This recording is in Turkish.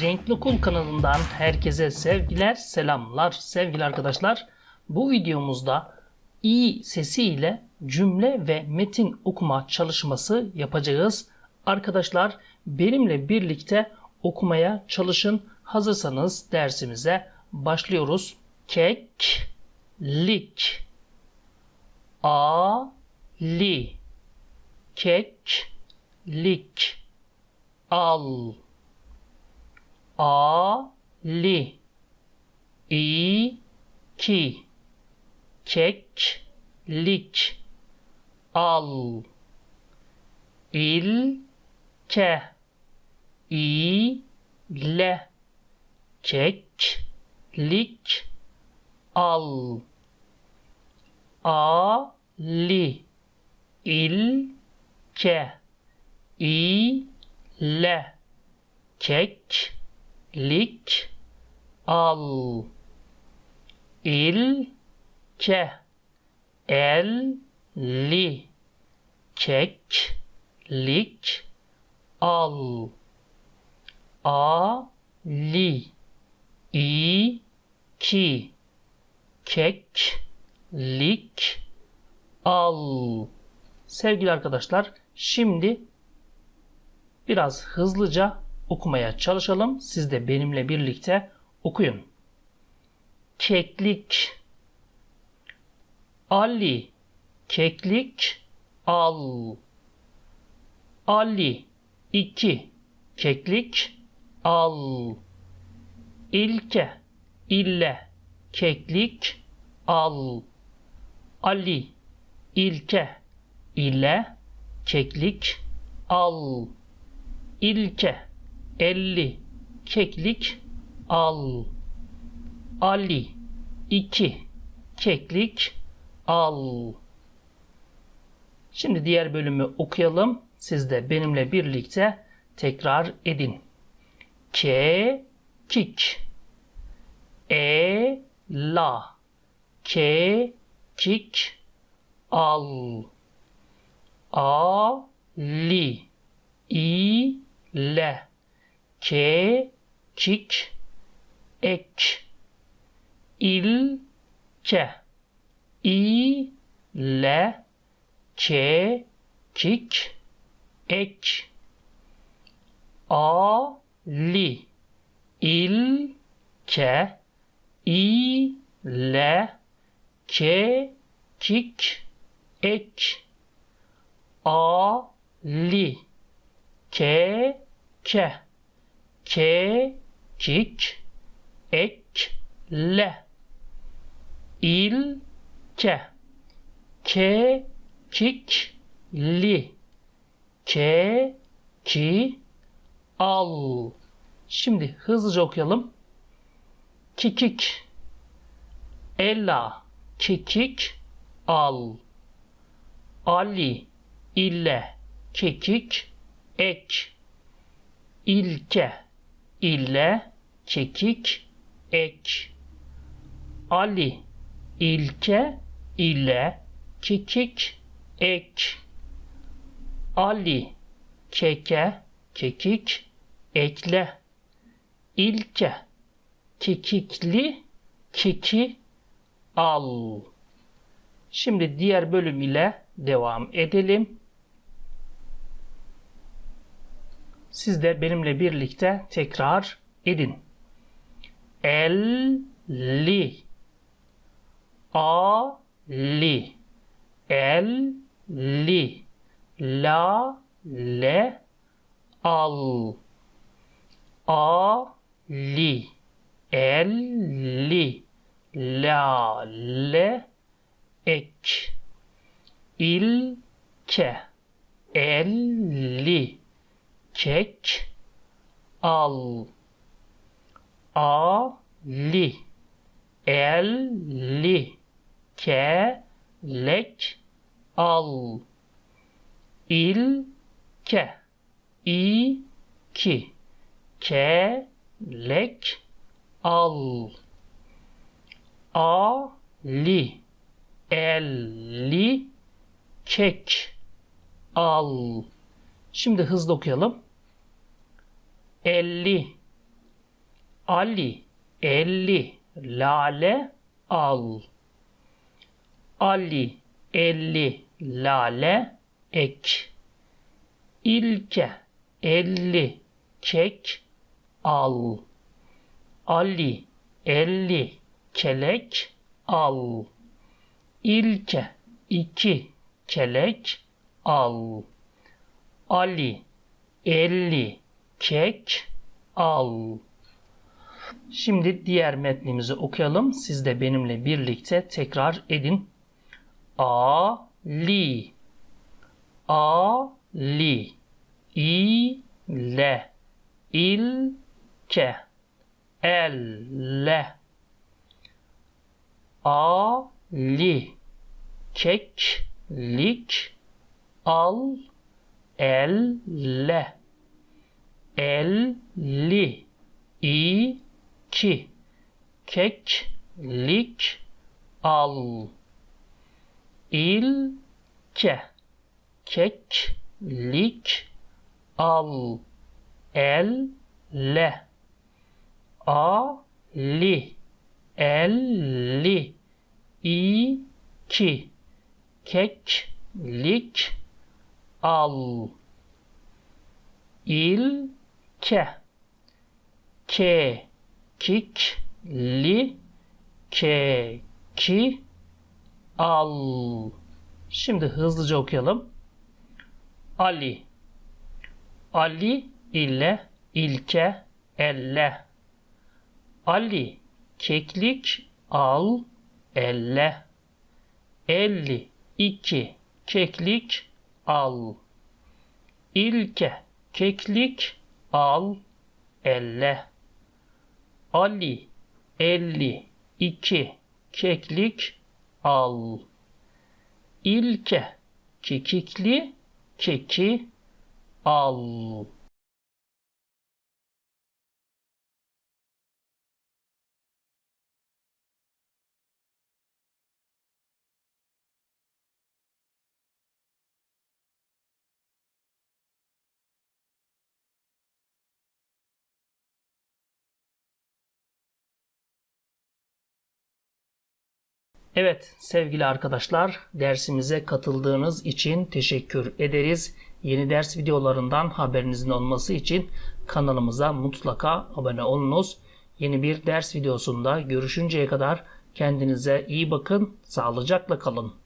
Renkli Kul kanalından herkese sevgiler, selamlar sevgili arkadaşlar. Bu videomuzda i sesi ile cümle ve metin okuma çalışması yapacağız. Arkadaşlar benimle birlikte okumaya çalışın. Hazırsanız dersimize başlıyoruz. Kek, lik, a, li, kek, lik, al, a, li, i, ki, kek, lik, al, il, ke, i, le, kek, lik, al, a, li, il, ke, i, le, kek, lik, al, il, ke, el, li, kek, lik, al, a, li, i, ki, kek, lik, al. Sevgili arkadaşlar, şimdi biraz hızlıca okumaya çalışalım. Siz de benimle birlikte okuyun. Keklik, Ali, keklik, al. Ali, iki, keklik, al. İlke, ille, keklik, al. Ali, ilke, ile, keklik, al. İlke, elli, keklik, al. Ali, iki, keklik, al. Şimdi diğer bölümü okuyalım. Siz de benimle birlikte tekrar edin. Ke, kik. E, la. Ke, kik, al. A, li. i, le. Ke, kik, ek. Il, ke. i, le. Ke, kik, ek. A, li. Il, ke. i, le. Ke, kik, ek. A, li. Ke, ke. Ke, kik, ek, le. Il, ke. Ke, kik, li. Ke, ki, al. Şimdi hızlıca okuyalım. Kikik. Ella, kikik, al. Ali, ille, kekik, ek. İlke, ille, kekik, ek. Ali, ilke, ile, kekik, ek. Ali, keke, kekik, ekle. İlke, kekikli, keki, al. Şimdi diğer bölüm ile devam edelim. Siz de benimle birlikte tekrar edin. El, li. A, li. El, li. La, le. Al. A, li. El, li. La, le. Ek. Il, ke. Kek al a li el li ke lek al il ke i ki ke lek al a li el li kek al Şimdi hızlı okuyalım. 50 Ali, elli, lale, al. Ali, elli, lale, ek. İlke, elli, kek, al. Ali, elli, kelek, al. İlke, iki, kelek, al. Ali, elli, kek, al. Şimdi diğer metnimizi okuyalım. Siz de benimle birlikte tekrar edin. A, li, a, li, i, le, il, ke, el, le, a, li, kek, lik, al, el, le, el, li, i, ki, kek, lik, al, il, ke, kek, lik, al, el, le, a, li, el, li, i, ki, kek, lik, al, il, ke, ke, kik, li, ke, ki, al. Şimdi hızlıca okuyalım. Ali. Ali ile ilke elle. Ali keklik al elle. Elli iki keklik al. İlke keklik al elle. Ali elli iki keklik al. İlke kekikli keki al. Evet sevgili arkadaşlar dersimize katıldığınız için teşekkür ederiz. Yeni ders videolarından haberinizin olması için kanalımıza mutlaka abone olunuz. Yeni bir ders videosunda görüşünceye kadar kendinize iyi bakın, sağlıcakla kalın.